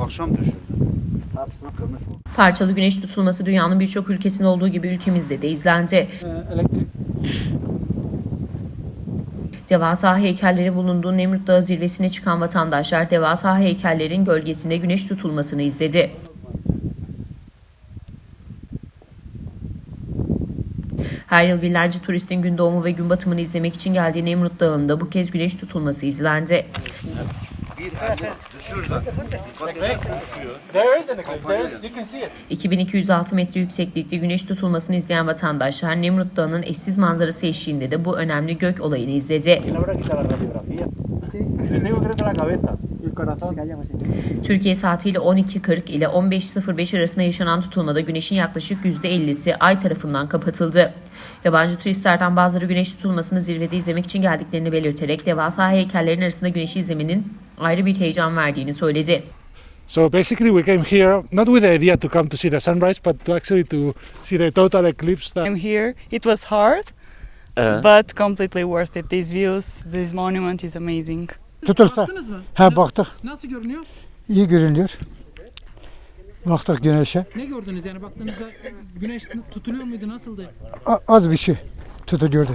Akşam düşürdü. Hepsini kırmış bu. Parçalı güneş tutulması dünyanın birçok ülkesinde olduğu gibi ülkemizde de izlendi. Ee, elektrik Devasa heykelleri bulunduğu Nemrut Dağı zirvesine çıkan vatandaşlar devasa heykellerin gölgesinde güneş tutulmasını izledi. Her yıl binlerce turistin gün doğumu ve gün batımını izlemek için geldiği Nemrut Dağı'nda bu kez güneş tutulması izlendi. Bir elli düşür zaten. Dikkat edin. There is an eclipse. There is, you can see it. 2206 metre yükseklikte güneş tutulmasını izleyen vatandaşlar Nemrut Dağı'nın eşsiz manzarası eşliğinde de bu önemli gök olayını izledi. Türkiye saatiyle 12.40 ile 15.05 arasında yaşanan tutulmada güneşin yaklaşık %50'si ay tarafından kapatıldı. Yabancı turistlerden bazıları güneş tutulmasını zirvede izlemek için geldiklerini belirterek devasa heykellerin arasında güneşi izlemenin ayrı bir heyecan verdiğini söyledi. So basically, we came here not with the idea to come to see the sunrise, but to actually to see the total eclipse. That I'm here. It was hard, but completely worth it. These views, this monument is amazing. Tutulsa. Baktınız mı? Ha baktık. Nasıl görünüyor? iyi görünüyor. Baktık güneşe. Ne gördünüz yani baktığınızda güneş tutuluyor muydu nasıldı? A- az bir şey tutuluyordu.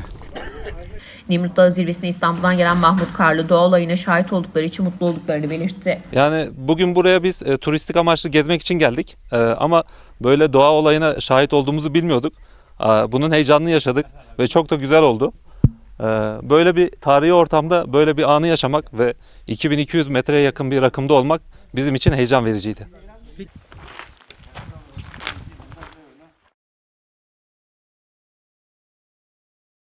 Nemrut Dağı zirvesine İstanbul'dan gelen Mahmut Karlı doğa olayına şahit oldukları için mutlu olduklarını belirtti. Yani bugün buraya biz e, turistik amaçlı gezmek için geldik. E, ama böyle doğa olayına şahit olduğumuzu bilmiyorduk. E, bunun heyecanını yaşadık ve çok da güzel oldu. E, böyle bir tarihi ortamda böyle bir anı yaşamak ve 2200 metreye yakın bir rakımda olmak bizim için heyecan vericiydi.